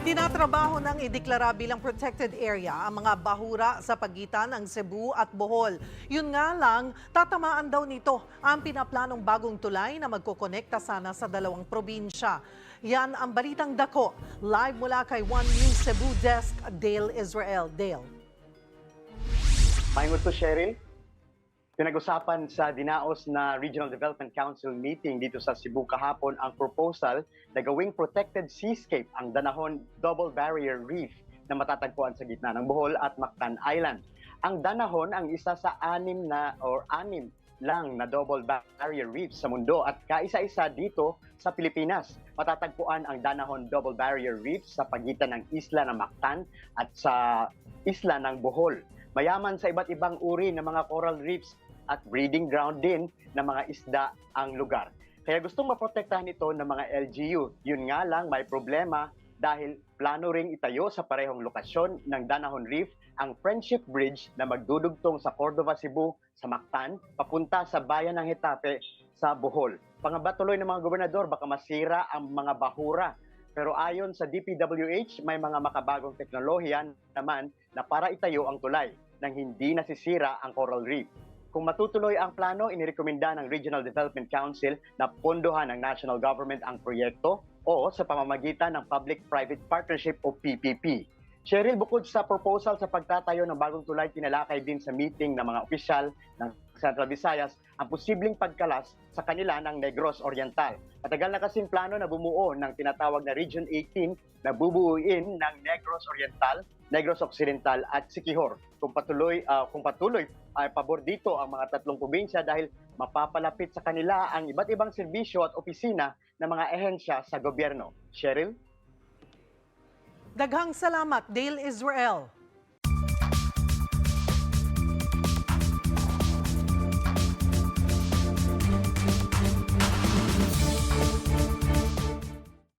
Tinatrabaho ng ideklara bilang protected area ang mga bahura sa pagitan ng Cebu at Bohol. Yun nga lang, tatamaan daw nito ang pinaplanong bagong tulay na magkokonekta sana sa dalawang probinsya. Yan ang balitang dako. Live mula kay One News Cebu Desk, Dale Israel. Dale. Mahingot to Cheryl. Pinag-usapan sa dinaos na Regional Development Council meeting dito sa Cebu kahapon ang proposal na gawing protected seascape ang Danahon Double Barrier Reef na matatagpuan sa gitna ng Bohol at Mactan Island. Ang Danahon ang isa sa anim na or anim lang na double barrier reefs sa mundo at kaisa-isa dito sa Pilipinas. Matatagpuan ang Danahon Double Barrier Reef sa pagitan ng isla ng Mactan at sa isla ng Bohol. Mayaman sa iba't ibang uri ng mga coral reefs at breeding ground din ng mga isda ang lugar. Kaya gustong maprotektahan ito ng mga LGU. Yun nga lang may problema dahil plano ring itayo sa parehong lokasyon ng Danahon Reef ang Friendship Bridge na magdudugtong sa Cordova, Cebu, sa Mactan, papunta sa bayan ng Hetape sa Bohol. Pangamba tuloy ng mga gobernador baka masira ang mga bahura pero ayon sa DPWH, may mga makabagong teknolohiya naman na para itayo ang tulay nang hindi nasisira ang coral reef. Kung matutuloy ang plano, inirekomenda ng Regional Development Council na pondohan ng national government ang proyekto o sa pamamagitan ng Public-Private Partnership o PPP. Cheryl, bukod sa proposal sa pagtatayo ng bagong tulay, tinalakay din sa meeting ng mga opisyal ng Central Visayas ang posibleng pagkalas sa kanila ng Negros Oriental. Matagal na kasing plano na bumuo ng tinatawag na Region 18 na bubuuin ng Negros Oriental, Negros Occidental at Siquijor. Kung patuloy, ah, kung patuloy ay pabor dito ang mga tatlong probinsya dahil mapapalapit sa kanila ang iba't ibang serbisyo at opisina ng mga ehensya sa gobyerno. Cheryl? Daghang salamat, Dale Israel.